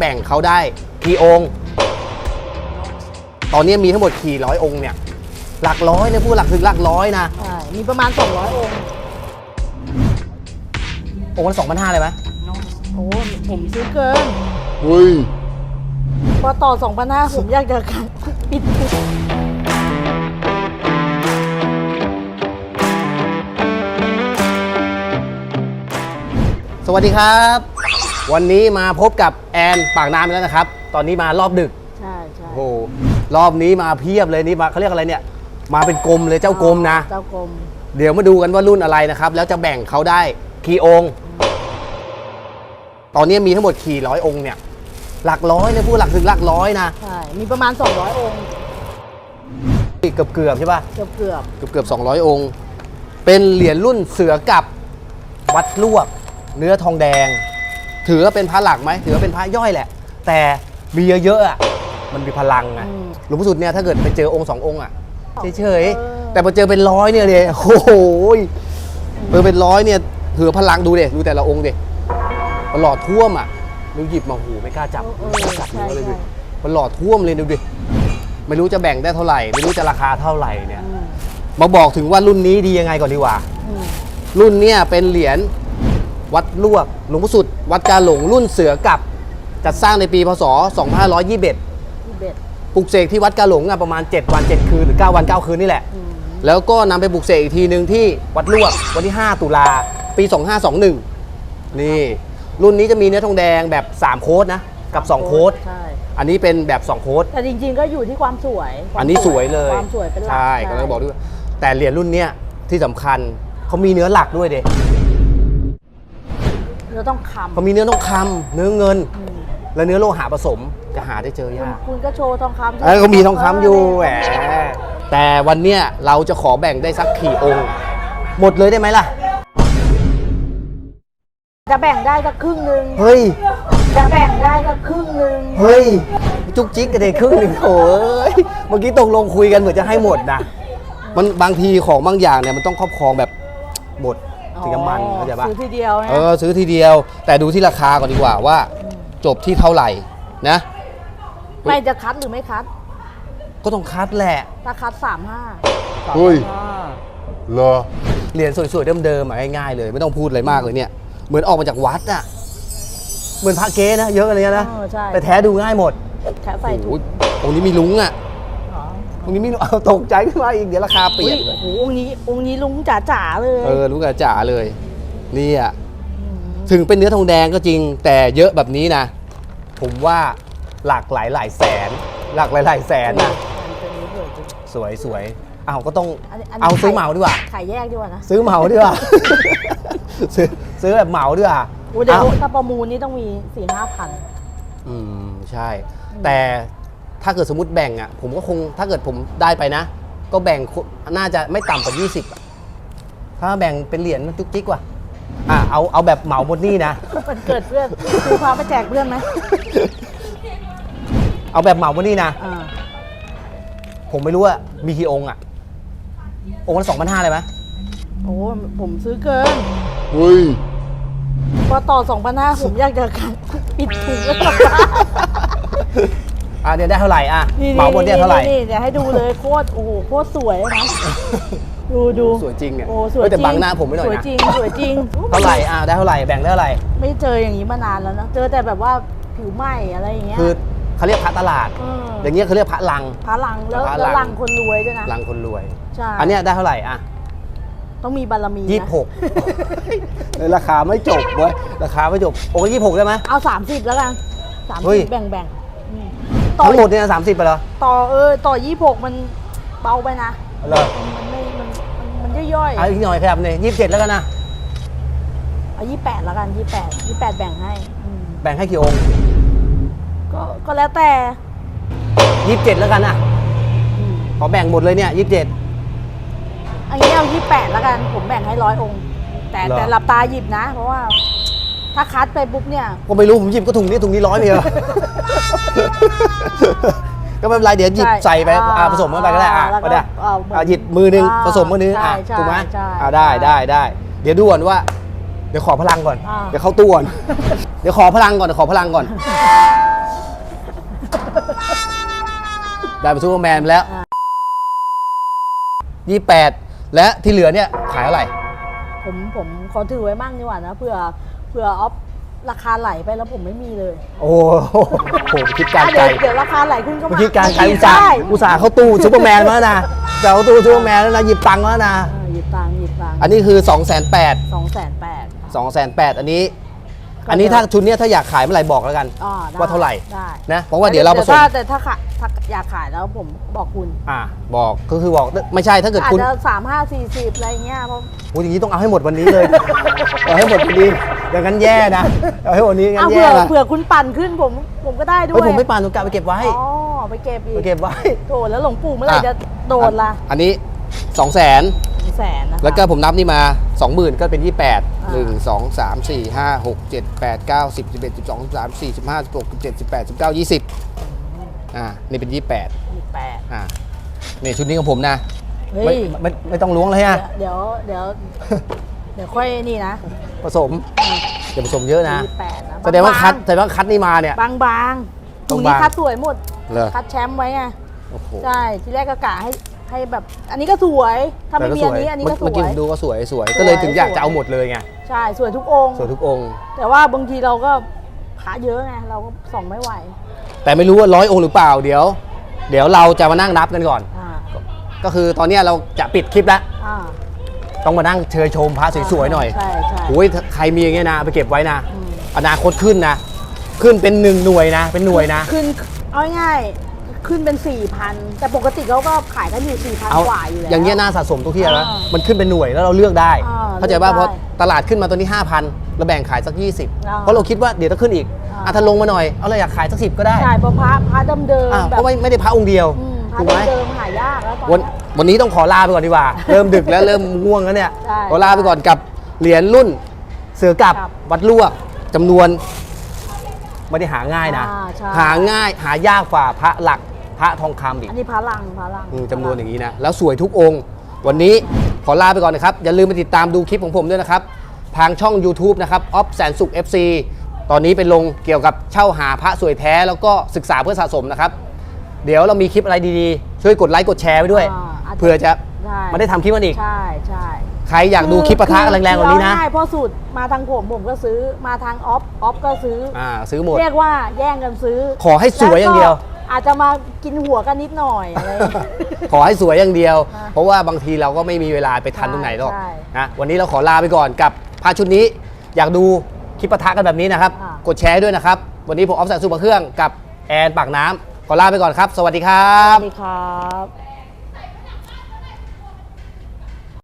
แบ่งเขาได้กี่องค์ ตอนนี้มีทั้งหมดกี่ร้อยองค์เนี่ย หลักร้อยนะพูดหลักถึงหลักร้อยนะ ใช่มีประมาณ 200 องค์ องค์ละสองพันห้าเลยไหมโอ้ผมซื้อเกิน เฮ้ย พอต่อ2,500ผมอยากจะปิดทุกสวัสดีครับ วันนี้มาพบกับแอนปากน้ำอีกแล้วนะครับ ตอนนี้มารอบดึกใช่ใช่โอ้โหรอบนี้มาเพียบเลยนี่มาเขาเรียกอะไรเนี่ย มาเป็นกลมเลยเจ้ากลมนะ เจ้ากรมเดี๋ยวมาดูกันว่ารุ่นอะไรนะครับ แล้วจะแบ่งเขาได้กี่องค์ ตอนนี้มีทั้งหมดกี่ร้อยองค์เนี่ย หลักร้อยนะพูดหลักถึงหลักร้อยนะ ใช่ มีประมาณ 200 องค์ เกือบเกือบๆใช่ป่ะ เกือบเกือบเกือบเกือบ200 องค์ เป็นเหรียญรุ่นเสือกับวัดลวก เนื้อทองแดง ถือว่าเป็นพระหลักไหมถือว่าเป็นพระย่อยแหละ แต่มีเยอะๆอะมันมีพลังไงหลวงพ่อสุดเนี่ยถ้าเกิดไปเจอองค์สององค์อะเฉยๆแต่พอเจอเป็นร้อยเนี่ยเลยโอ้โหเจอเป็นร้อยเนี่ยถือพลังดูเด็ดูแต่ละองค์เด็มันหล่อท่วมอะดูหยิบมาหูไม่กล้าจับเออไม่กล้าจับใช่นิ้วเลยดูใช่มันหล่อท่วมเลยดูดิไม่รู้จะแบ่งได้เท่าไหร่ ไม่รู้จะราคาเท่าไหร่เนี่ยอืมมาบอกถึงว่ารุ่นนี้ดียังไงก่อนดีกว่าอืมรุ่นเนี้ยเป็นเหรียญ วัดลวกหลวงพ่อสุด วัดกาหลงรุ่นเสือกับจัดสร้างในปีพศ 2521ที่เบ็ดปลุกเสกที่วัดกาหลงอะประมาณ 7 วัน 7 คืนหรือ 9 วัน 9 คืนนี่แหละอืมแล้วก็นำไปปลุกเสกอีกทีหนึ่งที่วัดลวกวันที่ 5 ตุลาปี 2521 นี่ รุ่นนี้จะมีเนื้อทองแดงแบบ 3 โค้ดนะ กับ 2 โค้ดใช่อันนี้เป็นแบบ 2 โค้ดแต่จริงๆ ก็อยู่ที่ความสวยความอันนี้สวยเลยความสวยเป็นหลักใช่ก็เลยบอกด้วยแต่เหรียญรุ่นเนี้ยที่สำคัญเขามีเนื้อหลักด้วยเด็ เราต้องคำเขามีเนื้อทองคำเนื้อเงิน อืมและเนื้อโลหะผสมจะหาได้เจอยาก คุณก็โชว์ทองคำเอ้ยเขามีทองคำอยู่แหมเออแต่วันเนี้ยเราจะขอแบ่งได้สักกี่องค์ หมดเลยได้ไหมล่ะ จะแบ่งได้สักครึ่งหนึ่งเฮ้ย จะแบ่งได้สักครึ่งหนึ่งเฮ้ย จุกจิกกันเลยครึ่งหนึ่งโอ้ยเมื่อกี้ตกลงคุยกันเหมือนจะให้หมดนะมันบางทีของบางอย่างเนี่ยมันต้องครอบครองแบบหมด ถึงจะมันเข้าใจปะซื้อทีเดียวนะเออซื้อทีเดียว แต่ดูที่ราคาก่อนดีกว่าว่า จบที่เท่าไหร่นะ ไม่จะคัดหรือไม่คัด ก็ต้องคัดแหละถ้าคัดสามห้าเฮ้ยเหรอเหรียญสวยๆเดิมๆอะง่ายๆเลย ไม่ต้องพูดอะไรมากเลยเนี่ย เหมือนออกมาจากวัดอะเหมือนพระเก๊นะเยอะอะไรเงี้ยนะเออใช่แต่แท้ดูง่ายหมดแค่ใส่ถุโอ้งยองค์นี้มีลุงอะ อ๋อองค์นี้มีลุงเอาตกใจขึ้นมาอีกเดี๋ยวราคาเปลี่ยนอุ๊ยโอ้โหองค์นี้องค์นี้ลุงจ๋าจ๋าๆเลยเออลุงกระจ๋าเลยนี่อะถึงเป็นเนื้อทองแดงก็จริง แต่เยอะแบบนี้นะ ผมว่าหลักหลายหลายๆแสน หลักหลายหลายๆแสนนะอันนี้สวยจริง สวยสวยเอาก็ต้องอันนี้อันนี้ เอาซื้อขายเหมาดีกว่า ขายแยกดีกว่านะซื้อเหมาดีกว่า ซื้อซื้อแบบเหมาดีกว่าโอ้เดี๋ยวเอ้าถ้าประมูลนี่ต้องมีสี่ห้าพัน อืมใช่ แต่ ถ้าเกิดสมมติแบ่งอะผมก็คงถ้าเกิดผมได้ไปนะ ก็แบ่งคนน่าจะไม่ต่ำกว่า 20อะถ้าแบ่งเป็นเหรียญมันจุกจิกว่ะอะเอาเอาแบบเหมาหมดนี่นะมันเกิดเพื่อนคือพาไปแจกเพื่อนไหมเอาแบบเหมาหมดนี่นะ อ่าผมไม่รู้ว่ามีกี่องค์อะ องค์ละสองพันห้าเลยไหมโอ้ผมซื้อเกินเฮ้ยพอต่อสองพันห้าผมอยากจะปิดถุงแล้วกลับบ้าน อะเนี่ยได้เท่าไหร่อะนี่เหมาหมดเนี่ยเท่าไหร่นี่เดี๋ยวให้ดูเลยโคตรโอ้โหโคตรสวยนะดูดูสวยจริงเนี่ยโอ้สวยเฮ้ยแต่จริงบังหน้าผมไม่หน่อยสวยนะจริงสวยจริงเท่าไหร่อะได้เท่าไหร่แบ่งได้เท่าไหร่ไม่เจออย่างนี้มานานแล้วนะเจอแต่แบบว่าผิวไหม้อะไรอย่างเงี้ย คือเขาเรียกพระตลาดเอออย่างเงี้ยเขาเรียกพระลัง พระลังแล้วพระลัง แล้วลังคนรวยด้วยนะลังคนรวย ใช่อันเนี้ยได้เท่าไหร่อะต้องมีบารมีนะยี่สิบหกราคาไม่จบเว้ยราคาไม่จบโอ้ยี่สิบหกได้ไหมเอาสามสิบแล้วกันสามเฮ้สิยบแบ่งแบ่งๆอืม ต่อทั้งหมดเนี่ยสามสิบไปเหรอต่อเออต่อยี่หกมันเบาไปนะเหรอมันมันไม่มันมันมันย่อยๆเอาอีกหน่อยครับเนี่ยยี่สิบเจ็ดแล้วกันนะ เอายี่แปดแล้วกันยี่แปดยี่แปดแบ่งให้อืมแบ่งให้กี่องค์ก็ก็แล้วแต่ยี่สิบเจ็ดแล้วกันนะอืมขอแบ่งหมดเลยเนี่ยยี่สิบเจ็ด อันนี้เอายี่แปดแล้วกัน ผมแบ่งให้ร้อยองค์ แต่เหรอ แต่หลับตาหยิบนะ เพราะว่า ถ้าคัดไปปุ๊บเนี่ย ก็ไม่รู้ผมหยิบก็ถุงนี้ถุงนี้ร้อยไปเหรอก็ไม่เป็นไรเดี๋ยวหยิบใช่ใส่ไปอ่าอ่าผสมกันไปก็ได้อะแล้วก็ก็ได้เอาเหมือนอะหยิบมือหนึงอ่าผสมมือหนึงอะใช่ถูกไหมใช่อ่าได้ใช่ได้ได้เดี๋ยวดูก่อนว่า เดี๋ยวขอพลังก่อน อ่า เดี๋ยวเข้าตู้ก่อน เดี๋ยวขอพลังก่อนเดี๋ยวขอพลังก่อน ได้เป็นซูเปอร์แมนไปแล้วยี่แปดและที่เหลือเนี่ยขายเท่าไหร่ ผมผมขอถือไว้มั่งดีกว่านะเผื่อ เผื่อออฟราคาไหลไปแล้วผมไม่มีเลยโอ้โหโหคิดการอะไกลเดี๋ยวเดี๋ยวราคาไหลขึ้นก็เมื่มาอกี้การไกลอุตส่าห์ได้อุตส่าห์เข้าตู้ซูเปอร์แมนมาแล้วนะจะเอาตู้ซูเปอร์แมนแล้วนะหยิบตังค์มาแล้วนะเออหยิบตังค์หยิบตังค์อันนี้คือ 2 8 0 0 0 0 สองแสนแปด 2 8 0 0 0อันนี้ อันนี้ถ้าชุดเนี้ยถ้าอยากขายเมื่อไหร่บอกแล้วกัน อ่ได้ว่าเท่าไหร่ได้นะเพราะว่าเดี๋ยวเราผสมถ้าแต่ถ้าขายถ้าอยากขายแล้วผมบอกคุณอ่าบอกก็คือบอกไม่ใช่ถ้าเกิดอาจคุณจะสามห้าสี่สิบอะไรเงี้ยเพราะ โอ้ยอย่างนี้ต้องเอาให้หมดวันนี้เลย เอาให้หมดวันนี้ อย่างนั้นแย่นะเอาให้หมดนี้งั้เอานเผื่แย่อนะเผื่อคุณปั่นขึ้นผมผมก็ได้ด้วเฮ้ยยผมไม่ปานตรงกลางไปเก็บไว้ อ๋อไปเก็บอีกไปเก็บไว้โดดแล้วหลวงปู่เมื่อไหร่อะ จะโดดล่ะอันนี้2 0 0 0 0แสนนะคะ แล้วก็ผมนับนี่มา 20,000 ก็เป็น 28 1 2 3 4 5 6 7 8 9 10 11 12 13 14 15 16 17 18 19 20อ่า นี่เป็น 28ยี่สิบแปดอ่านี่ชุดนี้ของผมนะ เฮ้ไม่ยไม่ไม่ต้องล้วงเลยฮะ เดี๋ยวเดี๋ยว เดี๋ยวค่อยนี่นะผสมอย่าผสมเยอะนะยี่สิบแปดนะแสดงว่าคัดบแสดงว่าคัดนี่มาเนี่ยางๆบางๆตรงนี้บางๆคัดสวยหมด เหรอ คัดแชมป์ไว้ไงโอ้โหใช่ ที่แรกก็กะให้ให้แบบ อันนี้ก็สวย ถ้าไม่มีอันนี้ อันนี้ก็สเมื่อวกี้ย ผมดูก็สวยสวยสวย ก็เลยถึงอยากสวย จะเอาหมดเลยไงใช่ สวยทุกองค์ สวยทุกองค์ แต่ว่าบางทีเราก็ขาเยอะไง เราก็ส่องไม่ไหวแต่ไม่รู้ว่าร้อยองค์หรือเปล่าเดี๋ยว เดี๋ยวเราจะมานั่งนับกันก่อน อ่าก็คือตอนเนี้ยเราจะปิดคลิปแล้ว อ่า ต้องมานั่งเชยชมพระสวยๆหน่อยใช่ใช่โอ้ยใครมีอย่างเงี้ยนะเอาไปเก็บไว้นะอืมอนาคตขึ้นนะ ขึ้นเป็นหนึ่งหน่วยนะ เป็นหน่วยนะ ขึ้นเอาง่ายๆขึ้นเป็น4,000แต่ปกติเขาก็ขายกันอยู่เอา4,000กว่าอยู่แล้ว อย่างเงี้ยน่าสะสมทุกที่แล้ว อ่ามัมันขึ้นเป็นหน่วยแล้วเราเลือกได้ อ่าเข้าใจป่ะเลืเพอกราะได้ตลาดขึ้นมาตัวนี้ 5,000เราแบ่งขายสัก อ่า20 เพราะเราคิดว่าเดี๋ยวต้องขึ้นอีกอ่า อะถ้าลงมาหน่อยเอาเราอยากขายสักสิบก็ได้ใช่เพราะพระพระเดิมอะๆเพแบบราะว่าไม่ได้พระองค์เดียวอืมพระถูกไหม เดิมๆหายากแล้วตอนวันเนี้ย วันนี้ต้องขอลาไปก่อนดีกว่า เริ่มดึกแล้วเริ่มง่วงแล้วเนี่ย ใช่ขอลาไปก่อนกับเหรียญรุ่น เสือกับครับวัดลวกจำนวนไม่ได้หาง่ายนะ อ่าใช่ หาง่ายหายากกว่าพระหลักพระทองคำอีก อันนี้พระลังพระลังอืมจำนวนอย่างนี้นะ แล้วสวยทุกองค์ วันนี้ขอลาไปก่อนนะครับ อย่าลืมไปติดตามดูคลิปของผมด้วยนะครับ ทางช่อง YouTube นะครับออฟแสนสุข FC ตอนนี้เป็นลงเกี่ยวกับเช่าหาพระสวยแท้ แล้วก็ศึกษาเพื่อสะสมนะครับ เดี๋ยวเรามีคลิปอะไรดีๆ ช่วยกดไลค์กดแชร์ไว้ด้วย อ่าอาจจะเพื่อจะใช่ไมาได้ทำคลิปมันอีก ใช่ใช่ใครอยากดูคลิปปะทะแรงๆกว่านี้นะใช่เพราะสูตรมาทางผมผมก็ซื้อมาทางออฟออฟก็ซื้ออ่า ซื้อหมด เรียกว่าแย่งกันซื้อขอให้สวยอย่างเดียว แล้ก็อาจจะมากินหัวกันนิดหน่อยอะไรอย่างเงี้ย ขอให้สวยอย่างเดียวอะเพราะว่าบางทีเราก็ไม่มีเวลาไปทันตรงไหนหรอกใช่นะวันนี้เราขอลาไปก่อนกับพาชุดนี้ อยากดูคลิปปะทะกันแบบนี้นะครับอะ กดแชร์ด้วยนะครับ วันนี้ผมออฟแสนสุปเครื่องกับแอนปากน้ำ ขอลาไปก่อนครับ สวัสดีครัสบ วัสดีครับ